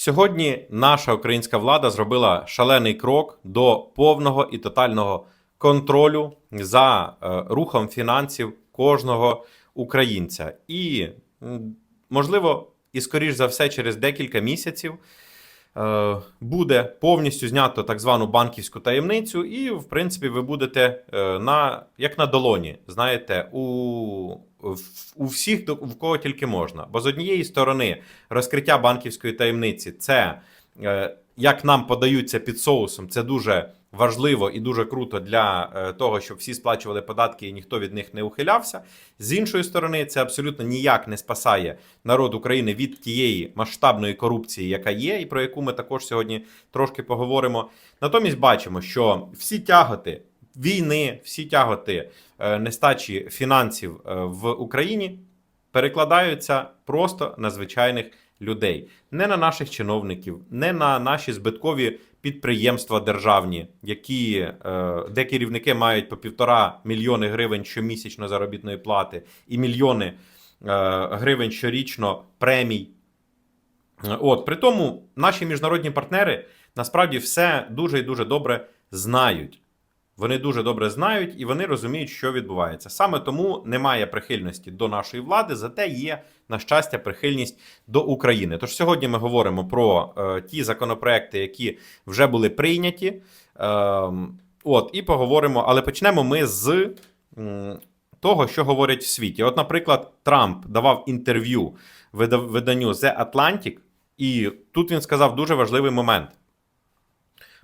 Сьогодні наша українська влада зробила шалений крок до повного і тотального контролю за е, рухом фінансів кожного українця. І, можливо, і скоріш за все, через декілька місяців буде повністю знято так звану банківську таємницю, і, в принципі, ви будете е, на, як на долоні, знаєте, у, у всіх, в кого тільки можна. Бо з однієї сторони, розкриття банківської таємниці це, е, як нам подаються під соусом, це дуже важливо і дуже круто для е, того, щоб всі сплачували податки і ніхто від них не ухилявся. З іншої сторони, це абсолютно ніяк не спасає народ України від тієї масштабної корупції, яка є, і про яку ми також сьогодні трошки поговоримо. Натомість бачимо, що всі тяготи війни, всі тяготи е, нестачі фінансів е, в Україні перекладаються просто на звичайних людей, не на наших чиновників, не на наші збиткові підприємства державні, які е, де керівники мають по півтора мільйони гривень щомісячно заробітної плати і мільйони е, гривень щорічно премій. От при тому наші міжнародні партнери насправді все дуже і дуже добре знають. Вони дуже добре знають і вони розуміють, що відбувається. Саме тому немає прихильності до нашої влади, зате є, на щастя, прихильність до України. Тож сьогодні ми говоримо про е, ті законопроекти, які вже були прийняті. Ем, от, і поговоримо, але почнемо ми з м, того, що говорять в світі. От, наприклад, Трамп давав інтерв'ю виданню The Atlantic, і тут він сказав дуже важливий момент.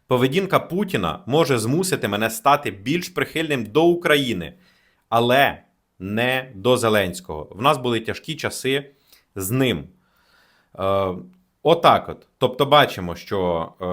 Поведінка Путіна може змусити мене стати більш прихильним до України, але не до Зеленського. В нас були тяжкі часи з ним. Е, отак от. Тобто, бачимо, що е,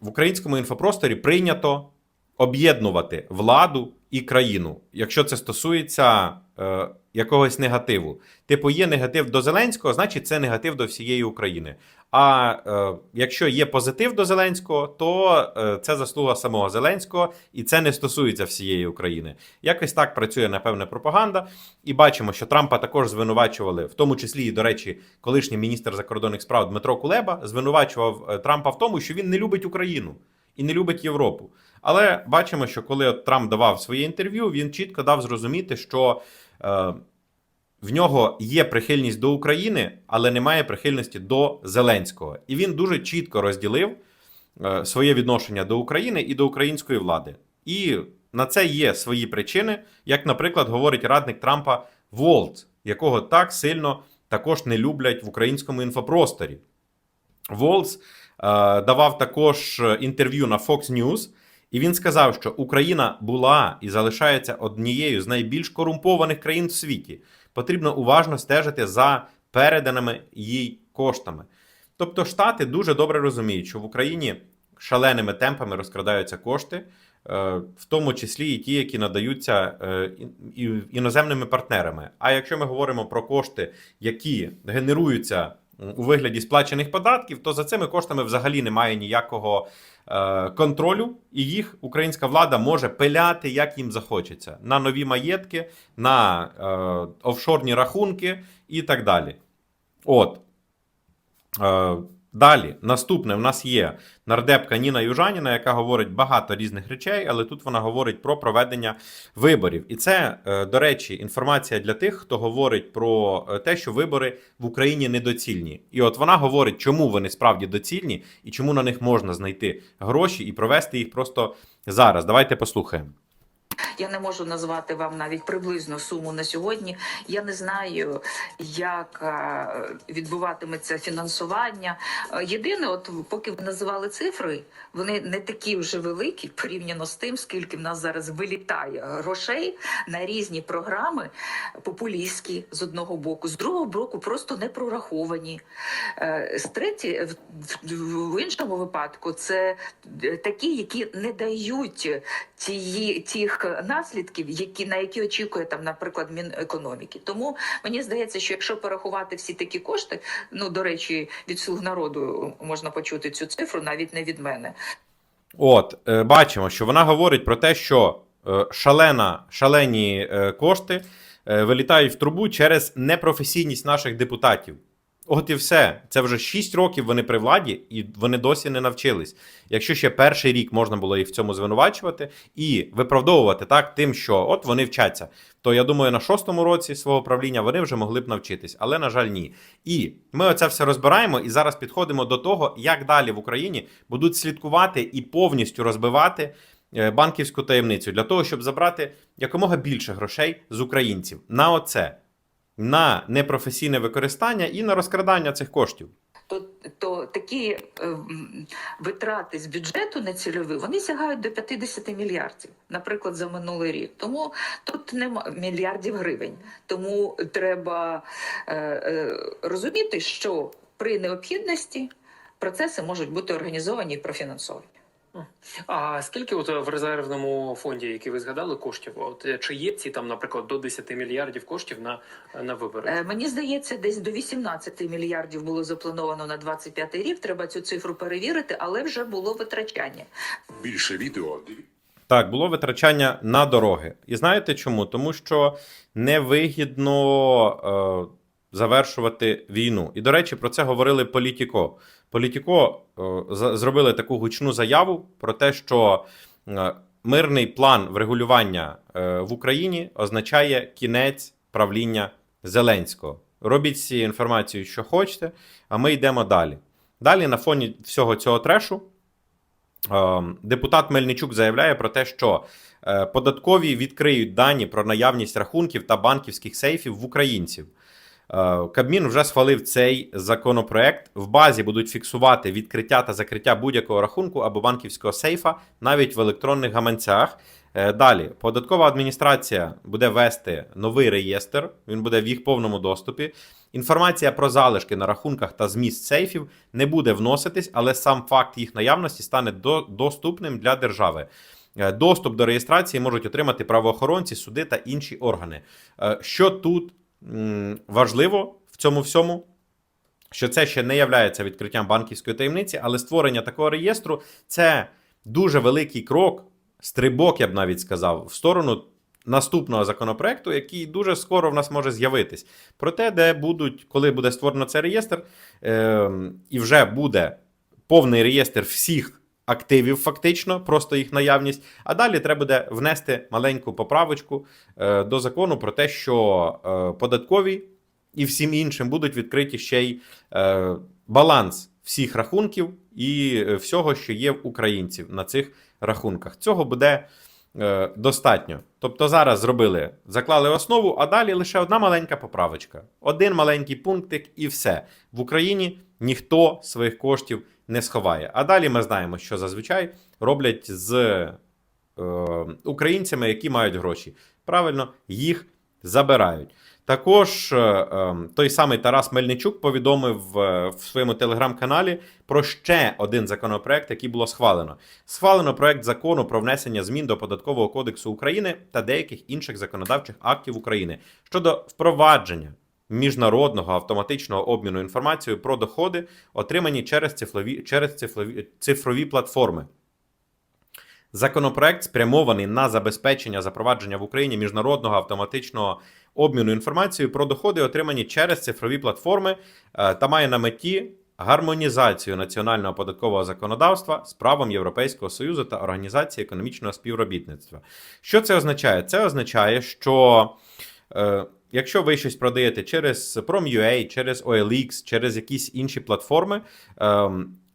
в українському інфопросторі прийнято об'єднувати владу і країну, якщо це стосується е, якогось негативу. Типу, є негатив до Зеленського, значить це негатив до всієї України. А е, якщо є позитив до Зеленського, то е, це заслуга самого Зеленського, і це не стосується всієї України. Якось так працює напевне пропаганда. І бачимо, що Трампа також звинувачували, в тому числі, і, до речі, колишній міністр закордонних справ Дмитро Кулеба звинувачував е, Трампа в тому, що він не любить Україну і не любить Європу. Але бачимо, що коли от Трамп давав своє інтерв'ю, він чітко дав зрозуміти, що е, в нього є прихильність до України, але немає прихильності до Зеленського. І він дуже чітко розділив е, своє відношення до України і до української влади. І на це є свої причини, як, наприклад, говорить радник Трампа Волц, якого так сильно також не люблять в українському інфопросторі. Волц е, давав також інтерв'ю на Fox News, і він сказав, що Україна була і залишається однією з найбільш корумпованих країн в світі. Потрібно уважно стежити за переданими їй коштами. Тобто, Штати дуже добре розуміють, що в Україні шаленими темпами розкрадаються кошти, е, в тому числі і ті, які надаються е, іноземними партнерами. А якщо ми говоримо про кошти, які генеруються у вигляді сплачених податків, то за цими коштами взагалі немає ніякого е, контролю, і їх українська влада може пиляти, як їм захочеться, на нові маєтки, на е, офшорні рахунки і так далі. От. Далі, наступне в нас є нардепка Ніна Южаніна, яка говорить багато різних речей, але тут вона говорить про проведення виборів. І це, е, до речі, інформація для тих, хто говорить про е, те, що вибори в Україні недоцільні. І от вона говорить, чому вони справді доцільні і чому на них можна знайти гроші і провести їх просто зараз. Давайте послухаємо. Я не можу назвати вам навіть приблизну суму на сьогодні. Я не знаю, як е, відбуватиметься фінансування. Е, Єдине, от поки ви називали цифри, вони не такі вже великі порівняно з тим, скільки в нас зараз вилітає грошей на різні програми популістські з одного боку, з другого боку, просто не прораховані. Е, З треті, в, іншому випадку, це такі, які не дають тії, тих наслідків, які на які очікує там, наприклад, Мінекономіки. Тому мені здається, що якщо порахувати всі такі кошти, ну до речі, від слуг народу можна почути цю цифру, навіть не від мене. От, е, бачимо, що вона говорить про те, що е, шалена, шалені е, кошти е, вилітають в трубу через непрофесійність наших депутатів. От і все. Це вже 6 років вони при владі, і вони досі не навчились. Якщо ще перший рік можна було їх в цьому звинувачувати і виправдовувати так тим, що от вони вчаться, то я думаю, на шостому році свого правління вони вже могли б навчитись, але на жаль, ні. І ми оце все розбираємо і зараз підходимо до того, як далі в Україні будуть слідкувати і повністю розбивати е, банківську таємницю для того, щоб забрати якомога більше грошей з українців на оце, на непрофесійне використання і на розкрадання цих коштів. то, то такі е, витрати з бюджету нецільові вони сягають до 50 мільярдів, наприклад, за минулий рік. Тому тут нема мільярдів гривень. Тому треба е, е, розуміти, що при необхідності процеси можуть бути організовані і профінансовані. А скільки от в резервному фонді, який ви згадали, коштів? От е, чи є ці там, наприклад, до 10 мільярдів коштів на, на вибори? Е, Мені здається, десь до 18 мільярдів було заплановано на 25 рік. Треба цю цифру перевірити, але вже було витрачання. Більше відео Так, було витрачання на дороги. І знаєте чому? Тому що невигідно е, завершувати війну. І, до речі, про це говорили Політіко. Політіко е, зробили таку гучну заяву про те, що е, мирний план врегулювання е, в Україні означає кінець правління Зеленського. Робіть з цією інформацією, що хочете, а ми йдемо далі. Далі, на фоні всього цього трешу, Депутат Мельничук заявляє про те, що податкові відкриють дані про наявність рахунків та банківських сейфів в українців. Е, Кабмін вже схвалив цей законопроект. В базі будуть фіксувати відкриття та закриття будь-якого рахунку або банківського сейфа навіть в електронних гаманцях. Е, Далі податкова адміністрація буде вести новий реєстр. Він буде в їх повному доступі. Інформація про залишки на рахунках та зміст сейфів не буде вноситись, але сам факт їх наявності стане до, доступним для держави. Е, Доступ до реєстрації можуть отримати правоохоронці, суди та інші органи. Що тут важливо в цьому всьому? Що це ще не являється відкриттям банківської таємниці, але створення такого реєстру це дуже великий крок, стрибок, я б навіть сказав, в сторону наступного законопроекту, який дуже скоро в нас може з'явитись. Про те, де будуть, коли буде створено цей реєстр, е, і вже буде повний реєстр всіх активів, фактично, просто їх наявність. А далі треба буде внести маленьку поправочку е, до закону про те, що е, податкові і всім іншим будуть відкриті ще й е, баланс всіх рахунків і всього, що є в українців на цих рахунках. Цього буде е, достатньо. Тобто зараз зробили, заклали основу, а далі лише одна маленька поправочка. Один маленький пунктик і все. В Україні ніхто своїх коштів не сховає. А далі ми знаємо, що зазвичай роблять з е, українцями, які мають гроші. Правильно, їх забирають. Також е, е, той самий Тарас Мельничук повідомив е, в своєму телеграм-каналі про ще один законопроект, який було схвалено. Схвалено проект закону про внесення змін до податкового кодексу України та деяких інших законодавчих актів України щодо впровадження міжнародного автоматичного обміну інформацією про доходи, отримані через цифрові, через цифрові, цифрові платформи. Законопроект спрямований на забезпечення запровадження в Україні міжнародного автоматичного обміну інформацією про доходи, отримані через цифрові платформи, е, та має на меті гармонізацію національного податкового законодавства з правом Європейського Союзу та Організації економічного співробітництва. Що це означає? Це означає, що е, якщо ви щось продаєте через Prom.ua, через OLX, через якісь інші платформи, е,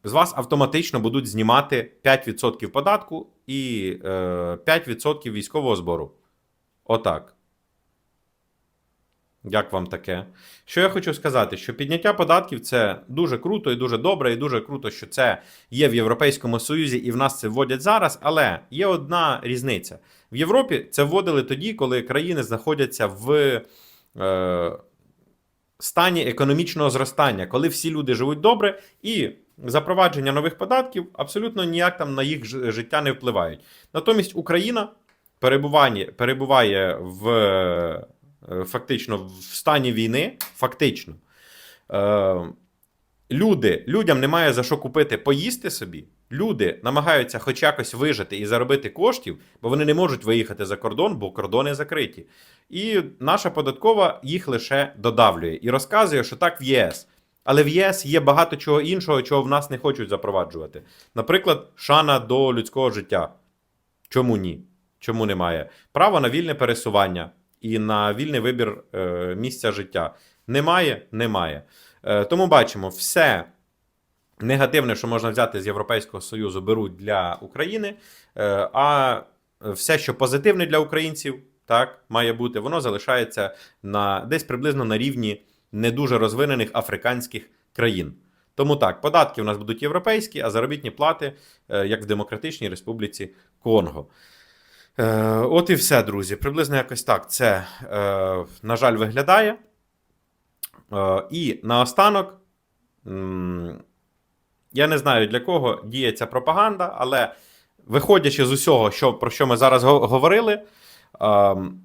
з вас автоматично будуть знімати 5% податку і е, 5% військового збору. Отак. Як вам таке? Що я хочу сказати, що підняття податків це дуже круто і дуже добре, і дуже круто, що це є в Європейському Союзі і в нас це вводять зараз. Але є одна різниця: в Європі це вводили тоді, коли країни знаходяться в е, стані економічного зростання, коли всі люди живуть добре, і запровадження нових податків абсолютно ніяк там на їх життя не впливають. Натомість Україна перебуває, перебуває в е, фактично в стані війни, фактично. Е, люди, людям немає за що купити поїсти собі. Люди намагаються хоч якось вижити і заробити коштів, бо вони не можуть виїхати за кордон, бо кордони закриті. І наша податкова їх лише додавлює і розказує, що так в ЄС. Але в ЄС є багато чого іншого, чого в нас не хочуть запроваджувати. Наприклад, шана до людського життя. Чому ні? Чому немає? Право на вільне пересування і на вільний вибір е, місця життя. Немає? Немає. Е, тому бачимо, все негативне, що можна взяти з Європейського Союзу, беруть для України. Е, а все, що позитивне для українців, так, має бути, воно залишається на, десь приблизно на рівні не дуже розвинених африканських країн. Тому так, податки у нас будуть європейські, а заробітні плати, е, як в Демократичній Республіці Конго. Е, От і все, друзі. Приблизно якось так це, е, на жаль, виглядає. І наостанок, я не знаю для кого діє ця пропаганда, але виходячи з усього, що, про що ми зараз говорили, ем,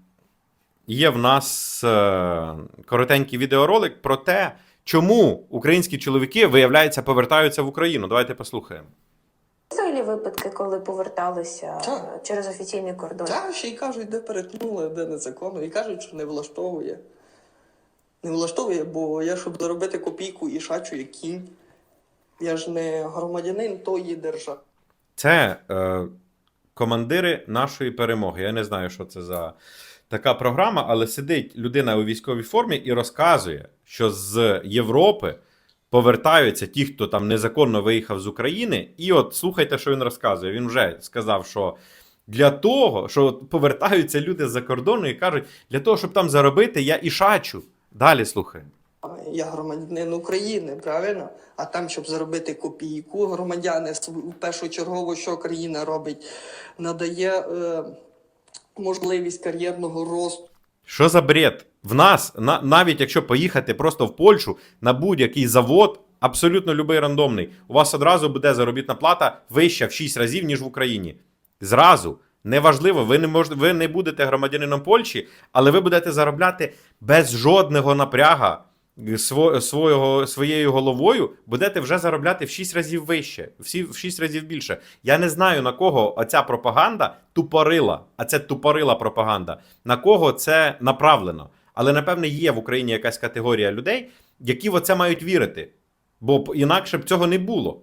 є в нас е, коротенький відеоролик про те, чому українські чоловіки, виявляється, повертаються в Україну. Давайте послухаємо. Взагалі випадки, коли поверталися Так. через офіційний кордон. Та ще й кажуть, де перетнули, де незаконно. І кажуть, що не влаштовує. Не влаштовує, бо я, щоб заробити копійку і шачу як кінь. Я ж не громадянин тої держави. Це е, командири нашої перемоги. Я не знаю, що це за така програма, але сидить людина у військовій формі і розказує, що з Європи повертаються ті, хто там незаконно виїхав з України. І от слухайте, що він розказує. Він вже сказав, що. Для того, що повертаються люди з-за кордону і кажуть, для того, щоб там заробити, я і шачу. Далі слухаємо. Я громадянин України, правильно? А там, щоб заробити копійку, громадяни першочергово, що країна робить, надає е, можливість кар'єрного росту. Що за бред? В нас, на, навіть якщо поїхати просто в Польщу на будь-який завод, абсолютно любий рандомний, у вас одразу буде заробітна плата вища в 6 разів, ніж в Україні. Зразу. Неважливо, ви не можете, ви не будете громадянином Польщі, але ви будете заробляти без жодного напряга сво- свого, своєю головою, будете вже заробляти в 6 разів вище, всі в 6 разів більше. Я не знаю на кого оця пропаганда тупорила, а це тупорила пропаганда, на кого це направлено. Але напевне є в Україні якась категорія людей, які в оце мають вірити. Бо інакше б цього не було.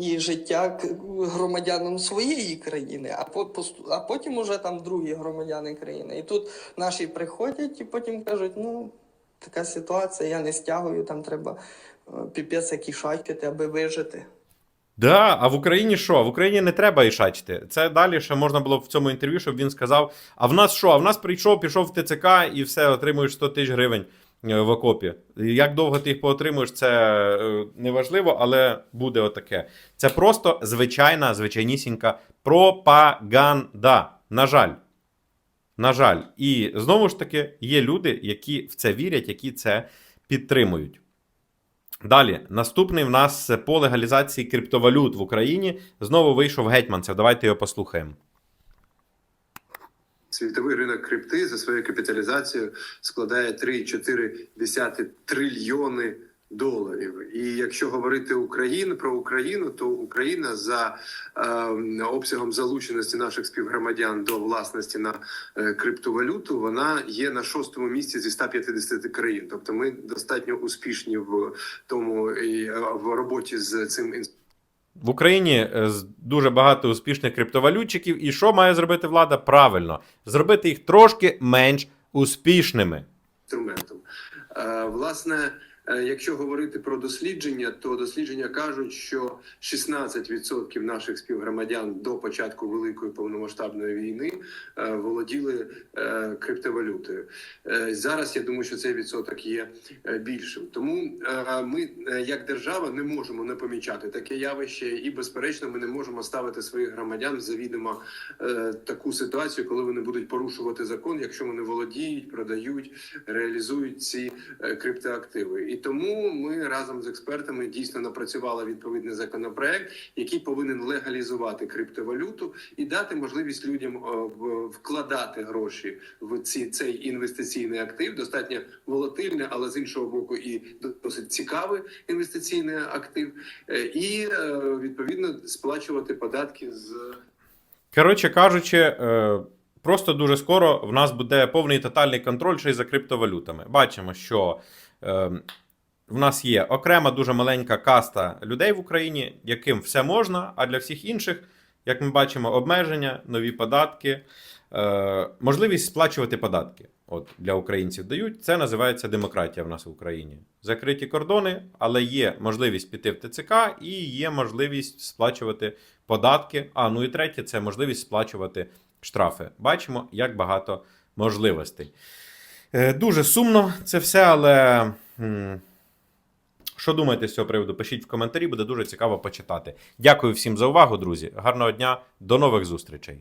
і життя громадянам своєї країни, а, по, а потім уже там другі громадяни країни. І тут наші приходять і потім кажуть, ну, така ситуація, я не стягую, там треба е, піпець який шачити, аби вижити. Да, а в Україні що? В Україні не треба ішачити. Це далі ще можна було в цьому інтерв'ю, щоб він сказав: а в нас що? А в нас прийшов, пішов в ТЦК і все, отримуєш 100 тисяч гривень е, в окопі. Як довго ти їх поотримуєш, це е, неважливо, але буде отаке. Це просто звичайна, звичайнісінька пропаганда. На жаль. На жаль. І знову ж таки, є люди, які в це вірять, які це підтримують. Далі, наступний в нас по легалізації криптовалют в Україні знову вийшов гетьманцев. Давайте його послухаємо. Світовий ринок крипти за своєю капіталізацією складає 3,4 трильйони доларів. І якщо говорити Україну про Україну, то Україна за е, обсягом залученості наших співгромадян до власності на е, криптовалюту, вона є на шостому місці зі 150 країн. Тобто, ми достатньо успішні в тому і е, в роботі з цим інструментом. В Україні е, дуже багато успішних криптовалютчиків. І що має зробити влада? Правильно, зробити їх трошки менш успішними. інструментом. Е, Власне, якщо говорити про дослідження, то дослідження кажуть, що 16% наших співгромадян до початку великої повномасштабної війни е, володіли е, криптовалютою. Е, Зараз я думаю, що цей відсоток є е, більшим. Тому е, ми, е, як держава, не можемо не помічати таке явище, і безперечно, ми не можемо ставити своїх громадян в завідомо е, таку ситуацію, коли вони будуть порушувати закон, якщо вони володіють, продають, реалізують ці е, криптоактиви. І тому ми разом з експертами дійсно напрацювали відповідний законопроект, який повинен легалізувати криптовалюту і дати можливість людям е, вкладати гроші в ці цей інвестиційний актив, достатньо волатильний, але з іншого боку, і досить цікавий інвестиційний актив, е, і е, відповідно сплачувати податки з. Коротше кажучи, просто дуже скоро в нас буде повний тотальний контроль ще й за криптовалютами. Бачимо, що е, в нас є окрема дуже маленька каста людей в Україні, яким все можна, а для всіх інших, як ми бачимо, обмеження, нові податки, е, можливість сплачувати податки. От для українців дають. Це називається демократія в нас в Україні. Закриті кордони, але є можливість піти в ТЦК і є можливість сплачувати податки. А ну і третє це можливість сплачувати штрафи. Бачимо, як багато можливостей. Е, Дуже сумно це все, але. Що думаєте з цього приводу? Пишіть в коментарі, буде дуже цікаво почитати. Дякую всім за увагу, друзі. Гарного дня, до нових зустрічей.